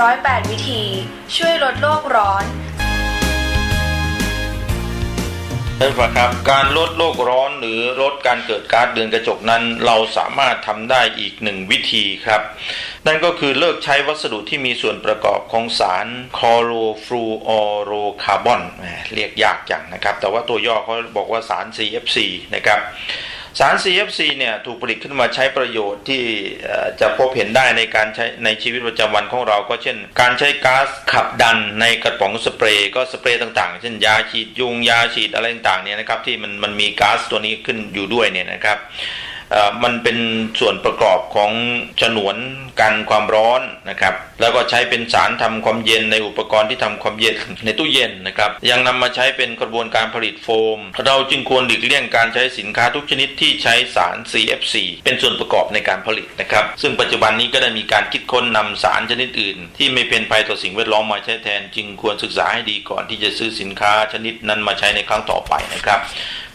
ร้อยแปดวิธี ช่วยลดโลกร้อนท่านผู้ฟังครับการลดโลกร้อนหรือลดการเกิดก๊าซเรือนกระจกนั้น เราสามารถทำได้อีกหนึ่งวิธีครับ นั่นก็คือเลิกใช้วัสดุที่มีส่วนประกอบของสารคลอโรฟลูออโรคาร์บอนเรียกยากจังนะครับ แต่ว่าตัวย่อเขาบอกว่าสาร CFC นะครับ สาร CFC เนี่ยถูกผลิตขึ้นมาใช้ประโยชน์ที่จะพบเห็นได้ในการใช้ในชีวิตประจำวันของเราก็เช่น การใช้ก๊าซขับดันในกระป๋องสเปรย์ก็สเปรย์ต่างๆ เช่นยาฉีดยุงยาฉีดอะไรต่างๆเนี่ยนะครับที่มันมันมีก๊าซตัวนี้ขึ้นอยู่ด้วยเนี่ยนะครับ มันเป็นส่วนประกอบของฉนวนกันความร้อนนะครับ แล้วก็ใช้เป็นสารทำความเย็นในอุปกรณ์ที่ทำความเย็นในตู้เย็นนะครับ ยังนำมาใช้เป็นกระบวนการผลิตโฟม เราจึงควรหลีกเลี่ยงการใช้สินค้าทุกชนิดที่ใช้สาร CFC เป็นส่วนประกอบในการผลิตนะครับ ซึ่งปัจจุบันนี้ก็ได้มีการคิดค้นนำสารชนิดอื่น ที่ไม่เป็นภัยต่อสิ่งแวดล้อมมาใช้แทน จึงควรศึกษาให้ดีก่อนที่จะซื้อสินค้าชนิดนั้นมาใช้ในครั้งต่อไปนะครับ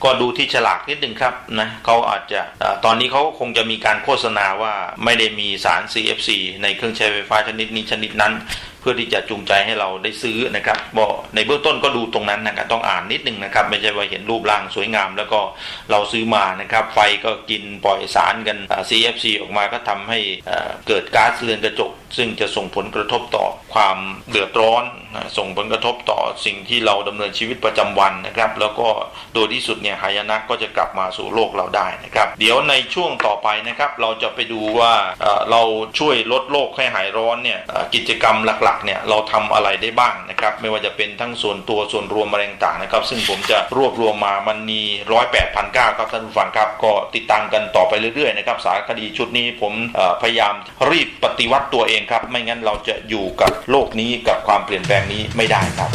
ก็ดูที่ฉลากนิดนึงครับนะเขาอาจจะตอนนี้เขาคงจะมีการโฆษณาว่าไม่ได้มีสาร CFC ในเครื่องใช้ไฟฟ้าชนิดนี้ชนิดนั้น เพื่อที่จะจูงใจให้เราได้ซื้อนะครับบอกในเบื้องต้นก็ดูตรงนั้นนะครับต้องอ่านนิดนึงนะครับ ไม่ใช่ว่าเห็นรูปร่างสวยงาม แล้วก็เราซื้อมานะครับ ไฟก็กินปล่อยสารกัน CFC ออกมาก็ทำให้เอ่อเกิดก๊าซเรือนกระจก ซึ่งจะส่งผลกระทบต่อความเดือดร้อนนะส่งผลกระทบต่อสิ่งที่เราดำเนินชีวิตประจำวันนะครับ แล้วก็โดยที่สุดเนี่ยหายนะก็จะกลับมาสู่โลกเราได้นะครับ เดี๋ยวในช่วงต่อไปนะครับ เราจะไปดูว่าเราช่วยลดโลกให้หายร้อนเนี่ยกิจกรรมหลักๆเนี่ยเราทำอะไรได้บ้างนะครับ ไม่ว่าจะเป็นทั้งส่วนตัวส่วนรวมอะไรต่างๆนะครับ ซึ่งผมจะรวบรวมมามันมีร้อยแปดพันเก้าครับท่านผู้ฟังครับก็ติดตามกันต่อไปเรื่อยๆนะครับสารคดีชุดนี้ผมพยายามรีบปฏิวัติตัวเองครับ ไม่งั้นเราจะอยู่กับโลกนี้กับความเปลี่ยนแปลงนี้ไม่ได้ครับ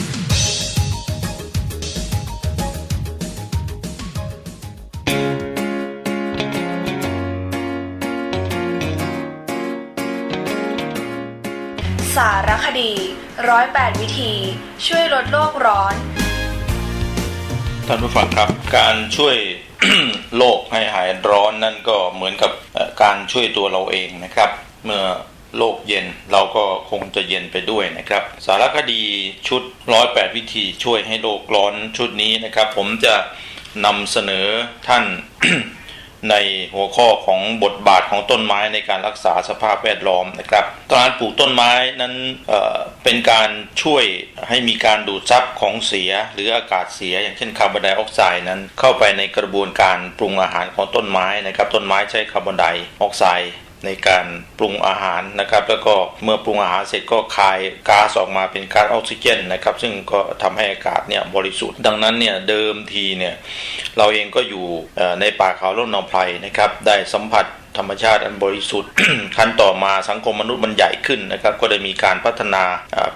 สารคดีร้อยแปดวิธี ช่วยลดโลกร้อน ท่านผู้ฟังครับ การช่วยโลกให้หายร้อนนั่นก็เหมือนกับเอ่อการช่วยตัวเราเองนะครับ เมื่อ โลกเย็นเราก็คงจะเย็นไปด้วยนะครับ สารคดีชุดร้อยแปดวิธีช่วยให้โลกร้อนชุดนี้นะครับ ผมจะนำเสนอท่านในหัวข้อของบทบาทของต้นไม้ในการรักษาสภาพแวดล้อมนะครับการปลูกต้นไม้นั้นเเป็นการช่วยให้มีการดูดซับของเสีย หรืออากาศเสีย อย่างเช่นคาร์บอนไดออกไซด์นั้น เข้าไปในกระบวนการปรุงอาหารของต้นไม้นะครับ ต้นไม้ใช้คาร์บอนไดออกไซด์ ในการปรุงอาหารนะครับ แล้วก็เมื่อปรุงอาหารเสร็จก็คายก๊าซออกมาเป็นก๊าซออกซิเจนนะครับ ซึ่งก็ทำให้อากาศเนี่ยบริสุทธิ์ ดังนั้นเนี่ยเดิมทีเนี่ยเราเองก็อยู่ในป่าเขาล่มนองไพรนะครับ ได้สัมผัสธรรมชาติอันบริสุทธิ์ขั้นต่อมาสังคมมนุษย์มันใหญ่ขึ้นนะครับ ก็ได้มีการพัฒนา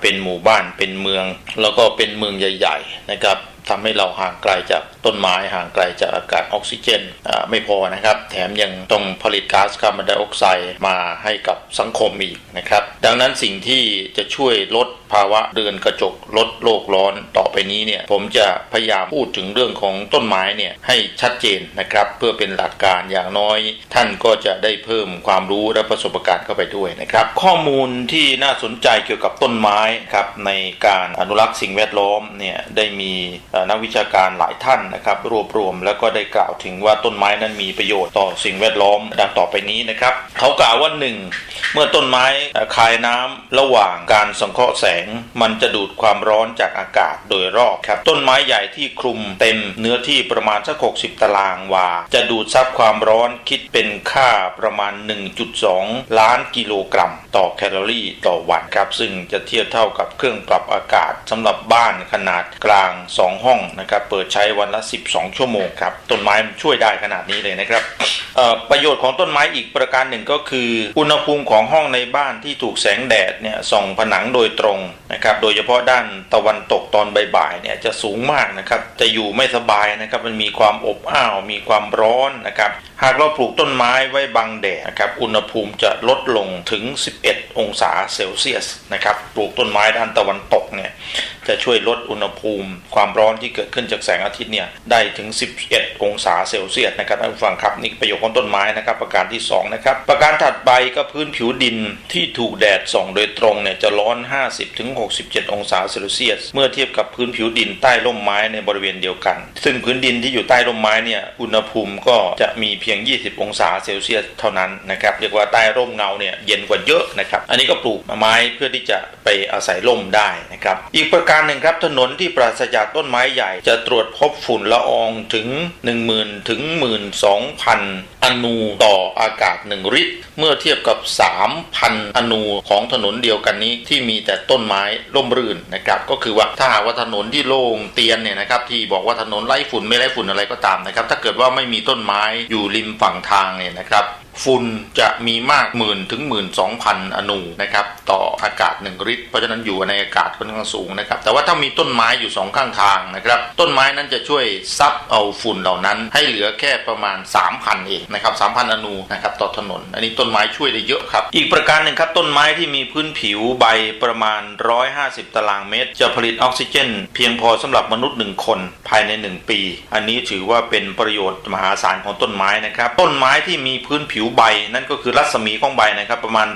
เป็นหมู่บ้านเป็นเมือง แล้วก็เป็นเมืองใหญ่ ๆ นะครับ ทำให้เราห่างไกลจากต้นไม้ห่างไกลจากอากาศออกซิเจนไม่พอนะครับ แถมยังต้องผลิตก๊าซคาร์บอนไดออกไซด์มาให้กับสังคมอีกนะครับ ดังนั้นสิ่งที่จะช่วยลดภาวะเรือนกระจกลดโลกร้อนต่อไปนี้เนี่ยผมจะพยายามพูดถึงเรื่องของต้นไม้เนี่ยให้ชัดเจนนะครับ เพื่อเป็นหลักการอย่างน้อย ท่านก็จะได้เพิ่มความรู้และประสบการณ์เข้าไปด้วยนะครับ ข้อมูลที่น่าสนใจเกี่ยวกับต้นไม้ครับในการอนุรักษ์สิ่งแวดล้อมเนี่ยได้มีนักวิชาการหลายท่านนะครับรวบรวมแล้วก็ได้กล่าวถึงว่าต้นไม้นั้นมีประโยชน์ต่อสิ่งแวดล้อมดังต่อไปนี้นะครับเขากล่าวว่าหนึ่งเมื่อต้นไม้คายน้ำระหว่างการสังเคราะห์แสง มันจะดูดความร้อนจากอากาศโดยรอบครับต้นไม้ใหญ่ที่คลุมเต็มเนื้อที่ประมาณสัก60 ตารางวา จะดูดซับความร้อนคิดเป็นค่าประมาณ 1.2 ล้านกิโลกรัม ต่อแคลอรี่ต่อวันครับซึ่งจะเทียบเท่ากับเครื่องปรับอากาศสำหรับบ้านขนาดกลาง 2 ห้องนะครับเปิดใช้วันละ 12 ชั่วโมงครับต้นไม้มันช่วยได้ขนาดนี้เลยนะครับประโยชน์ของต้นไม้อีกประการหนึ่งก็คือ อุณหภูมิของห้องในบ้านที่ถูกแสงแดดเนี่ยส่องผนังโดยตรงนะครับโดยเฉพาะด้านตะวันตกตอนบ่ายๆเนี่ยจะสูงมากนะครับจะอยู่ไม่สบายนะครับมันมีความอบอ้าวมีความร้อนนะครับหากเราปลูกต้นไม้ไว้บังแดดนะครับอุณหภูมิจะลดลงถึง 11 องศาเซลเซียสนะครับปลูกต้นไม้ด้านตะวันตกเนี่ย จะช่วยลดอุณหภูมิ ความร้อนที่เกิดขึ้นจากแสงอาทิตย์เนี่ยได้ถึง 11 องศาเซลเซียสนะครับท่านผู้ฟังครับนี่ประโยชน์ของต้นไม้นะครับประการที่สองนะครับประการถัดไปก็พื้นผิวดินที่ถูกแดดส่องโดยตรงเนี่ยจะร้อน 50ถึง67 องศาเซลเซียส เมื่อเทียบกับพื้นผิวดินใต้ร่มไม้ในบริเวณเดียวกัน ซึ่งพื้นดินที่อยู่ใต้ร่มไม้เนี่ยอุณหภูมิก็จะมีเพียง 20 องศาเซลเซียสเท่านั้นนะครับเรียกว่าใต้ร่มเงาเนี่ยเย็นกว่าเยอะนะครับ อันนี้ก็ปลูกไม้เพื่อที่จะไปอาศัยร่มได้นะครับ อีกประการหนึ่งครับถนนที่ปราศจากต้นไม้ใหญ่ จะตรวจพบฝุ่นละอองถึง 10,000 ถึง 12,000 อนูต่ออากาศ 1 ลิตร เมื่อเทียบกับ 3,000 อนูของถนนเดียวกันนี้ที่มีแต่ต้นไม้ร่มรื่นนะครับ ก็คือว่าถ้าหากว่าถนนที่โล่งเตียนเนี่ยนะครับที่บอกว่าถนนไร้ฝุ่นไม่ไร้ฝุ่นอะไรก็ตามนะครับ ถ้าเกิดว่าไม่มีต้นไม้อยู่ริมฝั่งทางเนี่ยนะครับ ฝุ่นจะมีมากหมื่นถึงหมื่นสองพันอนูนะครับต่ออากาศหนึ่งลิตรเพราะฉะนั้นอยู่ในอากาศค่อนข้างสูงนะครับแต่ว่าถ้ามีต้นไม้อยู่สองข้างทางนะครับต้นไม้นั้นจะช่วยซับเอาฝุ่นเหล่านั้น ให้เหลือแค่ประมาณ 3,000 เองนะครับ3,000 อนูนะครับต่อถนน อันนี้ต้นไม้ช่วยได้เยอะครับ อีกประการหนึ่งครับต้นไม้ที่มีพื้นผิวใบประมาณ 150 ตารางเมตร จะผลิตออกซิเจน เพียงพอสำหรับมนุษย์หนึ่งคนภายใน 1 ปี อันนี้ถือว่าเป็นประโยชน์มหาศาลของต้นไม้นะครับต้นไม้ที่มีพื้นผิวใบนั่นก็คือรัศมีของใบนะครับประมาณ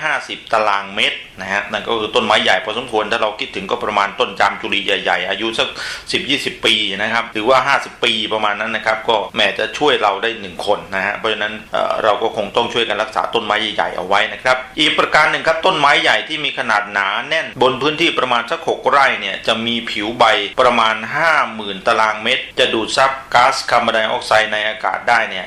150 ตารางเมตร นะฮะนั่นก็คือต้นไม้ใหญ่พอสมควรถ้าเราคิดถึงก็ประมาณต้นจามจุรีใหญ่ๆ อายุสัก 10-20 ปีนะครับหรือว่า 50 ปีประมาณนั้นนะครับก็แหมจะช่วยเราได้หนึ่งคนนะฮะเพราะฉะนั้นเอ่อเราก็คงต้องช่วยกันรักษาต้นไม้ใหญ่ๆเอาไว้นะครับอีกประการหนึ่งครับต้นไม้ใหญ่ที่มีขนาดหนาแน่น บนพื้นที่ประมาณสัก6ไร่เนี่ยจะมีผิวใบประมาณ 50,000 ตารางเมตร จะดูดซับก๊าซคาร์บอนไดออกไซด์ในอากาศได้เนี่ย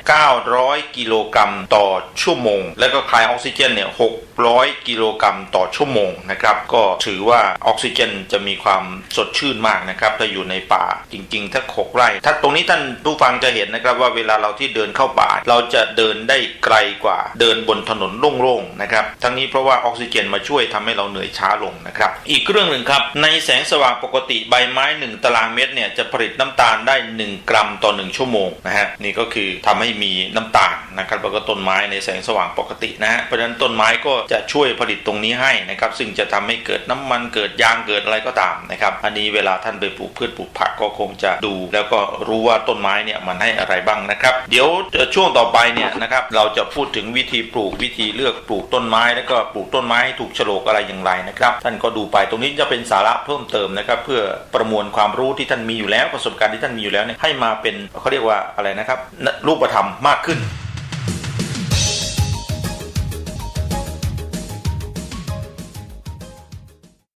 900 กิโลกรัมต่อชั่วโมง แล้วก็คายออกซิเจนเนี่ย600 กิโลกรัมต่อชั่วโมงนะครับ ก็ถือว่าออกซิเจนจะมีความสดชื่นมากนะครับถ้าอยู่ในป่าจริงๆถ้าหกไร่ถ้าตรงนี้ท่านผู้ฟังจะเห็นนะครับว่าเวลาเราที่เดินเข้าป่า เราจะเดินได้ไกลกว่าเดินบนถนนโล่งๆนะครับทั้งนี้เพราะว่าออกซิเจนมาช่วยทำให้เราเหนื่อยช้าลงนะครับอีกเรื่องหนึ่งครับในแสงสว่างปกติใบไม้ 1 ตารางเมตรเนี่ยจะผลิตน้ำตาลได้ 1 กรัมต่อ 1 ชั่วโมงนะฮะนี่ก็คือทำให้มีน้ำตาลนะครับแล้วก็ต้นไม้ในแสงสว่างปกตินะฮะเพราะฉะนั้นต้นไม้ก็จะช่วยผลิตตรงนี้ให้นะครับซึ่งจะทำให้เกิดน้ำมันเกิดยางเกิดอะไรก็ตามนะครับอันนี้เวลาท่านไปปลูกพืชปลูกผักก็คงจะดู แล้วก็รู้ว่าต้นไม้เนี่ยมันให้อะไรบ้างนะครับ เดี๋ยวช่วงต่อไปเนี่ยนะครับเราจะพูดถึงวิธีปลูกวิธีเลือกปลูกต้นไม้ แล้วก็ปลูกต้นไม้ถูกฉลกอะไรอย่างไรนะครับ ท่านก็ดูไปตรงนี้จะเป็นสาระเพิ่มเติมนะครับเพื่อประมวลความรู้ที่ท่านมีอยู่แล้วประสบการณ์ที่ท่านมีอยู่แล้วเนี่ยให้มาเป็นเขาเรียกว่าอะไรนะครับรูปธรรมมากขึ้น